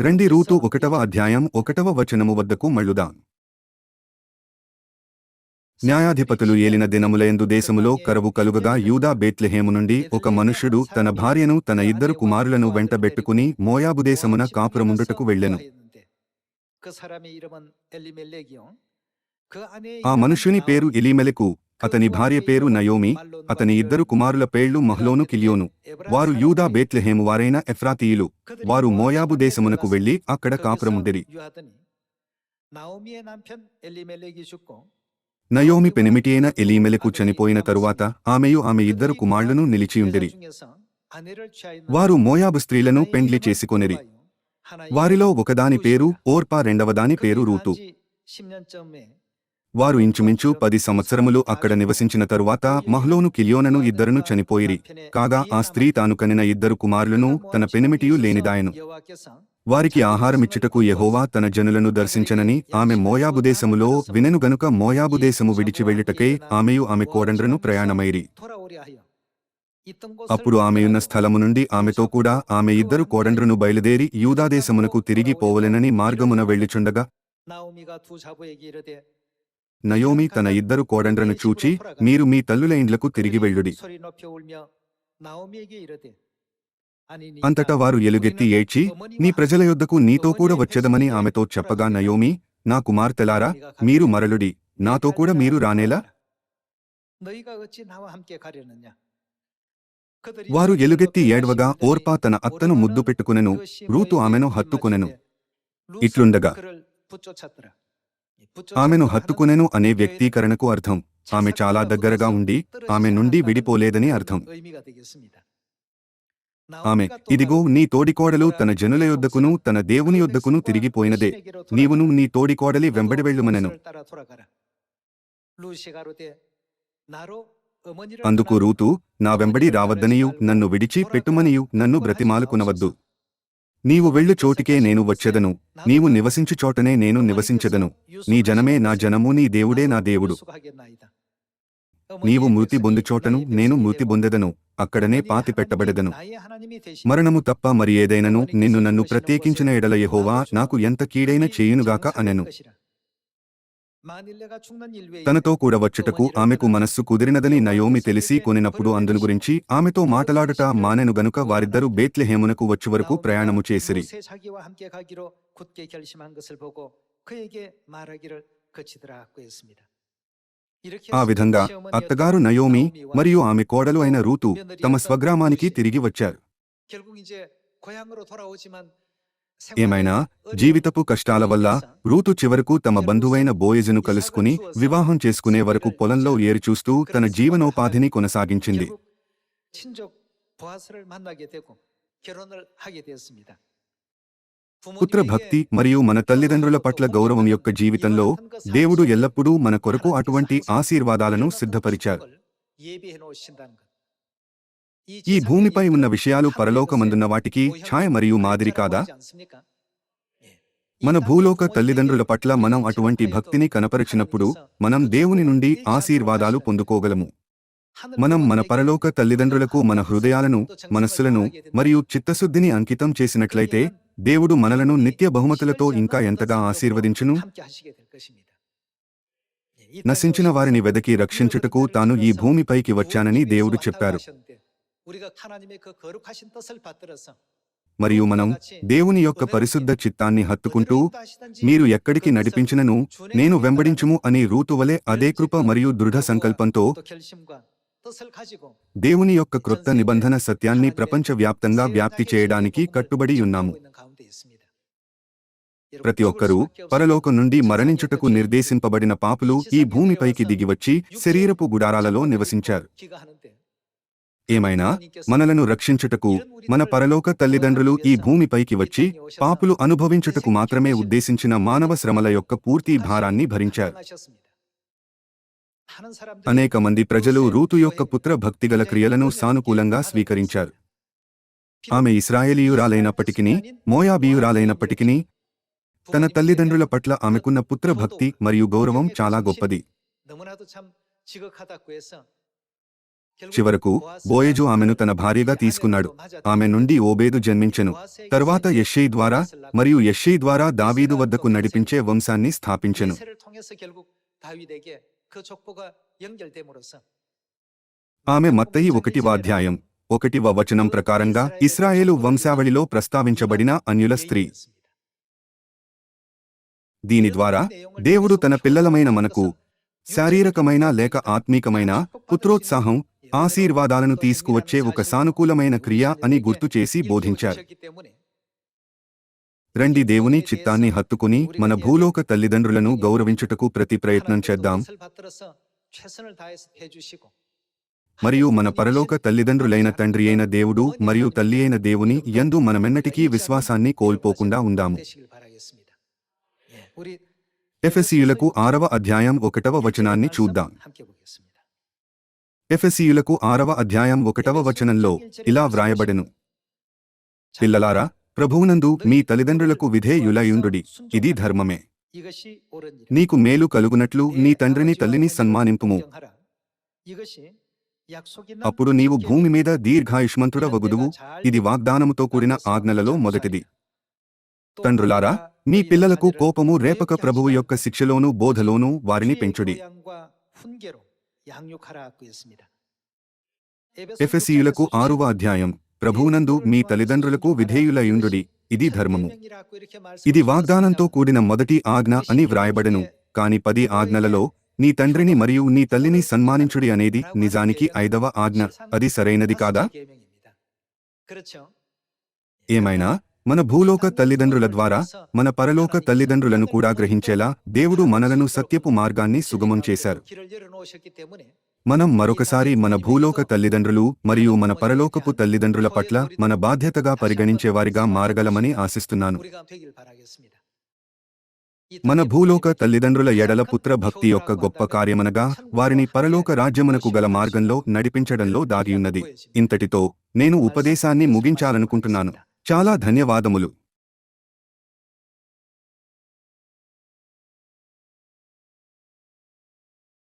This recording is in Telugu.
రండి రూతు ఒకటవ అధ్యాయం ఒకటవ వచనము వద్దకు మళ్ళుదాం. న్యాయాధిపతులు ఏలిన దినములందు దేశములో కరువు కలుగగా యూదా బేత్లహేము నుండి ఒక మనుష్యుడు తన భార్యను తన ఇద్దరు కుమారులను వెంటబెట్టుకుని మోయాబు దేశమున కాపురముండుటకు వెళ్ళెను. ఆ మనుష్యుని పేరు ఇలీమెలకు అతని భార్య పేరు నయోమి అతని ఇద్దరు కుమారుల పేళ్ళు మహ్లోను కిలియోను. వారు యూదా బేత్లహేము వారైన ఎఫ్రాతీయులు. వారు మోయాబు దేశమునకు వెళ్ళి అక్కడ కాపురముందిరి నయోమి పెనిమిటి అయిన ఎలీమెలకు చనిపోయిన తరువాత ఆమెయు ఆమె ఇద్దరు కుమారులను నిలిచియుండిరి. వారు మోయాబు స్త్రీలను పెండ్లి చేసుకొనిరి. వారిలో ఒకదాని పేరు ఓర్పా రెండవదాని పేరు రూతు. వారు ఇంచుమించు పది సంవత్సరములు అక్కడ నివసించిన తరువాత మహ్లోను కిలియోనను ఇద్దరును చనిపోయిరి. కాగా ఆ స్త్రీ తాను కనిన ఇద్దరు కుమారులను తన పెనిమిటియు లేనిదాయను. వారికి ఆహారమిచ్చుటకు యెహోవా తన జనులను దర్శించనని ఆమె మోయాబు దేశములో వినెను గనుక మోయాబు దేశము విడిచి వెళ్ళుటకై ఆమెయు ఆమె కోడండ్రను ప్రయాణమైరి. అప్పుడు ఆమెయున్న స్థలము నుండి ఆమెతో కూడా ఆమె ఇద్దరు కోడండ్రును బయలుదేరి యూదాదేశమునకు తిరిగి పోవలెనని మార్గమున వెళ్ళిచుండగా నయోమి తన ఇద్దరు కోడండ్రను చూచి మీరు మీ తల్లుల ఇండ్లకు తిరిగి వెళ్ళుడి. అంతటా వారు ఎలుగెత్తి ఏడ్చి నీ ప్రజల యొద్దకు నీతో కూడా వచ్చేదమని ఆమెతో చెప్పగా నయోమి నా కుమార్తెలారా మీరు మరలుడి. నాతో కూడా మీరు రానేలా? వారు ఎలుగెత్తి ఏడ్వగా ఓర్పా తన అత్తను ముద్దు పెట్టుకునెను. రూతు ఆమెను హత్తుకొనెను. ఇట్లుండగా. ఆమెను హత్తుకునేను అనే వ్యక్తీకరణకు అర్థం. ఆమె చాలా దగ్గరగా ఉండి ఆమె నుండి విడిపోలేదని అర్థం. ఆమె ఇదిగో నీ తోడికోడలు తన జనుల యొద్దకును తన దేవుని యొద్దకును తిరిగిపోయినదే. నీవును నీ తోడికోడలి వెంబడి వెళ్ళుమనెను. అందుకు రూతు నా వెంబడి రావద్దనియు నన్ను విడిచి పెట్టుమనియు నన్ను బ్రతిమాలుకునవద్దు. నీవు వెళ్ళు చోటికే నేను వచ్చెదను. నీవు నివసించు చోటనే నేను నివసించెదను. నీ జనమే నా జనము నీ దేవుడే నా దేవుడు. నీవు మృతి బొందు చోటను నేను మృతి బొందెదను. అక్కడనే పాతి పెట్టబడెదను. మరణము తప్ప మరి ఏదైనను? నిన్ను నన్ను ప్రత్యేకించిన ఎడల యెహోవా నాకు ఎంత కీడైన చేయునుగాక అనెను. తనతో కూడా వచ్చుటకు ఆమెకు మనస్సు కుదిరినదని నయోమి తెలిసి కొనినప్పుడు అందుని గురించి ఆమెతో మాటలాడుట మానెను గనుక వారిద్దరూ బేత్లెహేమునకు వచ్చి వరకు ప్రయాణము చేసిరి ఆ విధంగా అత్తగారు నయోమి మరియు ఆమె కోడలు అయిన రూతు తమ స్వగ్రామానికి తిరిగి వచ్చారు ఏమైనా జీవితపు కష్టాల వల్ల రూతు చివరకు తమ బంధువైన బోయజును కలుసుకుని వివాహం చేసుకునే వరకు పొలంలో ఏరుచూస్తూ తన జీవనోపాధిని కొనసాగించింది. పుత్ర భక్తి మరియు మన తల్లిదండ్రుల పట్ల గౌరవం యొక్క జీవితంలో దేవుడు ఎల్లప్పుడూ మన కొరకు అటువంటి ఆశీర్వాదాలను సిద్ధపరిచారు ఈ భూమిపై ఉన్న విషయాలు పరలోకమందున్న వాటికి ఛాయ మరియు మాదిరి కాదా మన భూలోక తల్లిదండ్రుల పట్ల మనం అటువంటి భక్తిని కనపరిచినప్పుడు మనం దేవుని నుండి ఆశీర్వాదాలు పొందుకోగలము మనం మన పరలోక తల్లిదండ్రులకు మన హృదయాలను మనస్సులను మరియు చిత్తశుద్ధిని అంకితం చేసినట్లయితే దేవుడు మనలను నిత్య బహుమతులతో ఇంకా ఎంతగా ఆశీర్వదించును నశించిన వారిని వెదకి రక్షించుటకు తాను ఈ భూమిపైకి వచ్చానని దేవుడు చెప్పారు మరియు మనం దేవుని యొక్క పరిశుద్ధ చిత్తాన్ని హత్తుకుంటూ మీరు ఎక్కడికి నడిపించినను నేను వెంబడించుము అని రూతువలే అదే కృప మరియు దృఢ సంకల్పంతో దేవుని యొక్క క్రొత్త నిబంధన సత్యాన్ని ప్రపంచవ్యాప్తంగా వ్యాప్తి చేయడానికి కట్టుబడి ఉన్నాము. ప్రతి ఒక్కరూ పరలోకం నుండి మరణించుటకు నిర్దేశింపబడిన పాపులు ఈ భూమిపైకి దిగివచ్చి శరీరపు గుడారాలలో నివసించారు. ఏమైనా? మనలను రక్షించుటకు మన పరలోక తల్లిదండ్రులు ఈ భూమిపైకి వచ్చి పాపులు అనుభవించుటకు మాత్రమే ఉద్దేశించిన మానవ శ్రమల యొక్క పూర్తి భారాన్ని భరించారు. అనేక మంది ప్రజలు రూతు యొక్క పుత్ర భక్తిగల క్రియలను సానుకూలంగా స్వీకరించారు. ఆమె ఇస్రాయేలీయురాలైనప్పటికీ మోయాబీయురాలైనప్పటికీ తన తల్లిదండ్రుల పట్ల ఆమెకున్న పుత్ర భక్తి మరియు గౌరవం చాలా గొప్పది. చివరకు బోయజు ఆమెను తన భార్యగా తీసుకున్నాడు. ఆమె నుండి ఓబేదు జన్మించెను. తర్వాత యెషై ద్వారా మరియు యెషై ద్వారా దావీదు వద్దకు నడిపించే వంశాన్ని స్థాపించెను. ఆమె మత్తయి ఒకటి వాధ్యాయం. ఒకటి వచనం ప్రకారంగా ఇస్రాయేలు వంశావళిలో ప్రస్తావించబడిన అన్యుల స్త్రీ. దీని ద్వారా దేవుడు తన పిల్లలమైన మనకు శారీరకమైన లేక ఆత్మీకమైన పుత్రోత్సాహం ఆశీర్వాదాలను తీసుకువచ్చే ఒక సానుకూలమైన క్రియ అని గుర్తు చేసి బోధించారు. రండి దేవుని చిత్తాన్ని హత్తుకుని మన భూలోక తల్లిదండ్రులను గౌరవించుటకు ప్రతి ప్రయత్నం చేద్దాం. మరియు మన పరలోక తల్లిదండ్రులైన తండ్రి అయిన దేవుడు మరియు తల్లి అయిన దేవుని యందు మనమెన్నటికీ విశ్వాసాన్ని కోల్పోకుండా ఉందాము. ఎఫ్ఎస్సీలకు ఆరవ అధ్యాయం ఒకటవ వచనాన్ని చూద్దాం. ఎఫెసీయులకు ఆరవ అధ్యాయం ఒకటవ వచనంలో ఇలా వ్రాయబడెను. పిల్లలారా ప్రభువునందు మీ తల్లిదండ్రులకు విధేయులయుండుడి. ఇది ధర్మమే. నీకు మేలు కలుగునట్లు నీ తండ్రిని తల్లిని సన్మానింపుము. అప్పుడు నీవు భూమి మీద దీర్ఘాయుష్మంతుడ వగుదువు ఇది వాగ్దానముతో కూడిన ఆజ్ఞలలో మొదటిది. తండ్రులారా మీ పిల్లలకు కోపము రేపక ప్రభువు యొక్క శిక్షలోనూ బోధలోనూ వారిని పెంచుడి. ఎఫెసీయులకు ఆరువ అధ్యాయం ప్రభువునందు మీ తల్లిదండ్రులకు విధేయులయుండుడి ఇది ధర్మము ఇది వాగ్దానంతో కూడిన మొదటి ఆజ్ఞ అని వ్రాయబడెను కాని పది ఆజ్ఞలలో నీ తండ్రిని మరియు నీ తల్లిని సన్మానించుడి అనేది నిజానికి ఐదవ ఆజ్ఞ అది సరైనది కాదా ఏమైనా మన భూలోక తల్లిదండ్రుల ద్వారా మన పరలోక తల్లిదండ్రులను కూడా గ్రహించేలా దేవుడు మనలను సత్యపు మార్గాన్ని సుగమం చేశారు. మనం మరొకసారి మన భూలోక తల్లిదండ్రులు మరియు మన పరలోకపు తల్లిదండ్రుల పట్ల మన బాధ్యతగా పరిగణించేవారిగా మారగలమని ఆశిస్తున్నాను. మన భూలోక తల్లిదండ్రుల ఎడల పుత్ర భక్తి యొక్క గొప్ప కార్యమనగా వారిని పరలోక రాజ్యమునకు గల మార్గంలో నడిపించడంలో దాగియున్నది ఇంతటితో నేను ఉపదేశాన్ని ముగించాలనుకుంటున్నాను. చాలా ధన్యవాదములు.